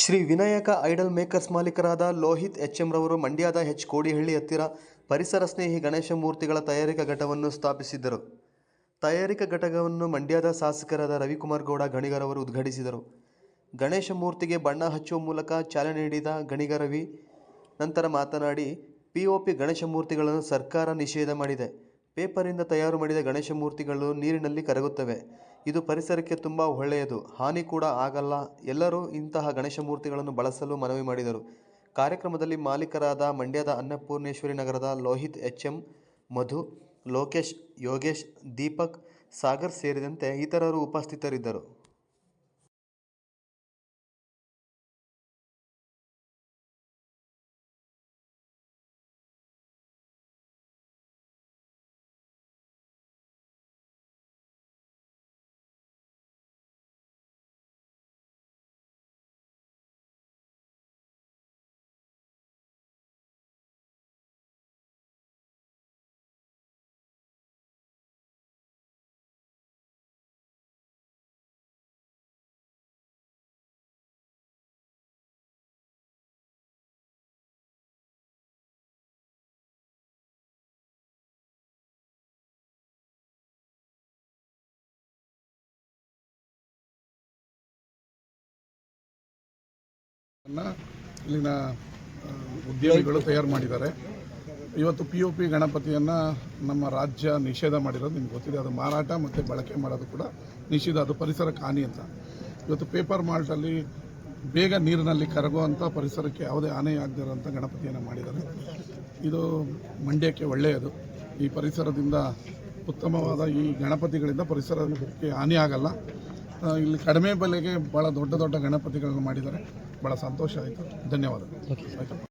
Shri Vinayaka idol makers ಮಾಲೀಕರಾದ Lohith H M ರವರು ಮಂಡ್ಯದ ಎಚ್. ಕೋಡಿಹಳ್ಳಿ ಹತ್ತಿರ ಪರಿಸರ ಸ್ನೇಹಿ ಗಣೇಶ ಮೂರ್ತಿಗಳ ತಯಾರಿಕಾ ಘಟವನ್ನು ಸ್ಥಾಪಿಸಿದ್ದರು. ತಯಾರಿಕಾ ಘಟಕವನ್ನು ಮಂಡ್ಯದ ಶಾಸಕರಾದ ರವಿಕುಮಾರ್ ಗೌಡ ಗಣಿಗರವರು ಉದ್ಘಾಟಿಸಿದರು. ಗಣೇಶ ಮೂರ್ತಿಗೆ ಬಣ್ಣ ಹಚ್ಚುವ ಮೂಲಕ ಚಾಲನೆ ನೀಡಿದ ಗಣಿಗರವಿ ನಂತರ ಮಾತನಾಡಿ ಪಿಒಪಿ ಗಣೇಶ ಮೂರ್ತಿಗಳನ್ನು ಸರ್ಕಾರ ನಿಷೇಧ ಮಾಡಿದೆ. ಪೇಪರಿಂದ ತಯಾರು ಮಾಡಿದ ಗಣೇಶ ಮೂರ್ತಿಗಳು ನೀರಿನಲ್ಲಿ ಕರಗುತ್ತವೆ. ಇದು ಪರಿಸರಕ್ಕೆ ತುಂಬ ಒಳ್ಳೆಯದು. ಹಾನಿ ಕೂಡ ಆಗಲ್ಲ. ಎಲ್ಲರೂ ಇಂತಹ ಗಣೇಶ ಮೂರ್ತಿಗಳನ್ನು ಬಳಸಲು ಮನವಿ ಮಾಡಿದರು. ಕಾರ್ಯಕ್ರಮದಲ್ಲಿ ಮಾಲೀಕರಾದ ಮಂಡ್ಯದ ಅನ್ನಪೂರ್ಣೇಶ್ವರಿ ನಗರದ ಲೋಹಿತ್ ಎಚ್ ಎಂ ಮಧು, ಲೋಕೇಶ್, ಯೋಗೇಶ್, ದೀಪಕ್, ಸಾಗರ್ ಸೇರಿದಂತೆ ಇತರರು ಉಪಸ್ಥಿತರಿದ್ದರು. ಇಲ್ಲಿನ ಉದ್ಯೋಗಿಗಳು ತಯಾರು ಮಾಡಿದ್ದಾರೆ. ಇವತ್ತು ಪಿ ಯು ಪಿ ಗಣಪತಿಯನ್ನು ನಮ್ಮ ರಾಜ್ಯ ನಿಷೇಧ ಮಾಡಿರೋದು ನಿಮ್ಗೆ ಗೊತ್ತಿದೆ. ಅದು ಮಾರಾಟ ಮತ್ತು ಬಳಕೆ ಮಾಡೋದು ಕೂಡ ನಿಷೇಧ. ಅದು ಪರಿಸರಕ್ಕೆ ಹಾನಿ ಅಂತ. ಇವತ್ತು ಪೇಪರ್ ಮಾಲ್ಟಲ್ಲಿ ಬೇಗ ನೀರಿನಲ್ಲಿ ಕರಗುವಂಥ ಪರಿಸರಕ್ಕೆ ಯಾವುದೇ ಹಾನಿ ಆಗದಿರೋಂಥ ಗಣಪತಿಯನ್ನು ಮಾಡಿದ್ದಾರೆ. ಇದು ಮಂಡ್ಯಕ್ಕೆ ಒಳ್ಳೆಯದು. ಈ ಪರಿಸರದಿಂದ ಉತ್ತಮವಾದ ಈ ಗಣಪತಿಗಳಿಂದ ಪರಿಸರಕ್ಕೆ ಹಾನಿ ಆಗಲ್ಲ. ಇಲ್ಲಿ ಕಡಿಮೆ ಬೆಲೆಗೆ ಭಾಳ ದೊಡ್ಡ ದೊಡ್ಡ ಗಣಪತಿಗಳನ್ನು ಮಾಡಿದ್ದಾರೆ. ಭಾಳ ಸಂತೋಷ ಆಯಿತು. ಧನ್ಯವಾದಗಳು.